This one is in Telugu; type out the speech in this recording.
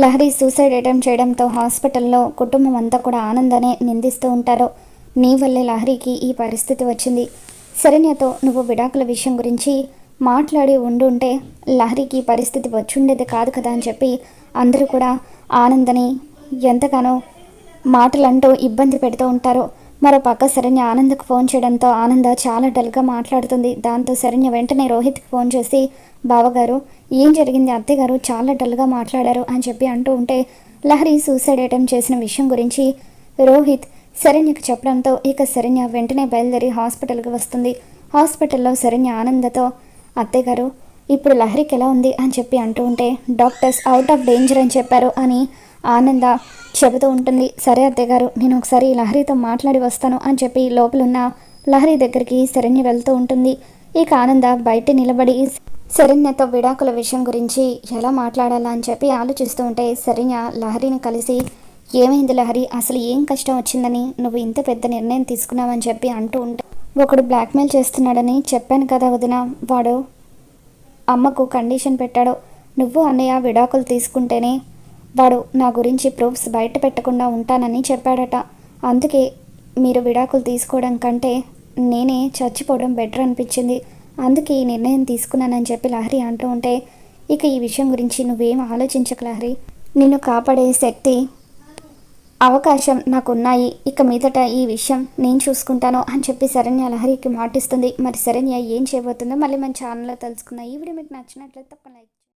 లహరి సూసైడ్ అటెంప్ట్ చేయడంతో హాస్పిటల్లో కుటుంబం అంతా కూడా ఆనందాన్ని నిందిస్తూ ఉంటారు. నీ వల్లే లహరికి ఈ పరిస్థితి వచ్చింది. శరణ్యతో నువ్వు విడాకుల విషయం గురించి మాట్లాడి ఉండుంటే లహరికి పరిస్థితి వచ్చుండేది కాదు కదా అని చెప్పి అందరూ కూడా ఆనందని ఎంతగానో మాటలంటూ ఇబ్బంది పెడుతూ ఉంటారు. మరో పక్క శరణ్య ఆనంద్కు ఫోన్ చేయడంతో ఆనంద చాలా డల్గా మాట్లాడుతుంది. దాంతో శరణ్య వెంటనే రోహిత్కి ఫోన్ చేసి బావగారు ఏం జరిగింది? అత్తగారు చాలా డల్గా మాట్లాడారు అని చెప్పి అంటూ ఉంటే లహరి సూసైడ్ అటెంప్ట్ చేసిన విషయం గురించి రోహిత్ శరణ్యకు చెప్పడంతో ఇక శరణ్య వెంటనే బయలుదేరి హాస్పిటల్కి వస్తుంది. హాస్పిటల్లో శరణ్య ఆనందతో అత్తగారు ఇప్పుడు లహరికి ఎలా ఉంది? అని చెప్పి అంటూ ఉంటే డాక్టర్స్ అవుట్ ఆఫ్ డేంజర్ అని చెప్పారు అని ఆనంద చెబుతూ ఉంటుంది సరే అత్తయ్య గారు నేను ఒకసారి లహరితో మాట్లాడి వస్తాను అని చెప్పి లోపలున్న లహరి దగ్గరికి శరణ్య వెళ్తూ ఉంటుంది. ఇక ఆనంద బయట నిలబడి శరణ్యతో విడాకుల విషయం గురించి ఎలా మాట్లాడాలా అని చెప్పి ఆలోచిస్తూ ఉంటే శరణ్య లహరిని కలిసి ఏమైంది లహరి? అసలు ఏం కష్టం వచ్చిందని? నువ్వు ఇంత పెద్ద నిర్ణయం తీసుకున్నావని చెప్పి అంటూ ఉంటే ఒకడు బ్లాక్మెయిల్ చేస్తున్నాడని చెప్పాను కదా వదిన. వాడు అమ్మకు కండిషన్ పెట్టాడు. నువ్వు అన్నయ్య విడాకులు తీసుకుంటేనే వాడు నా గురించి ప్రూఫ్స్ బయట పెట్టకుండా ఉంటానని చెప్పాడట. అందుకే మీరు విడాకులు తీసుకోవడం కంటే నేనే చచ్చిపోవడం బెటర్ అనిపించింది. అందుకే ఈ నిర్ణయం తీసుకున్నానని చెప్పి లహరి అంటూ ఉంటే ఇక ఈ విషయం గురించి నువ్వేం ఆలోచించక లహరి. నిన్ను కాపాడే శక్తి అవకాశం నాకున్నాయి. ఇక మీదట ఈ విషయం నేను చూసుకుంటాను అని చెప్పి శరణ్య లహరికి మాటిస్తుంది. మరి శరణ్య ఏం చేయబోతుందో మళ్ళీ మన ఛానల్లో తెలుసుకుందాం. ఈ వీడియో మీకు నచ్చినట్లయితే తప్ప లైక్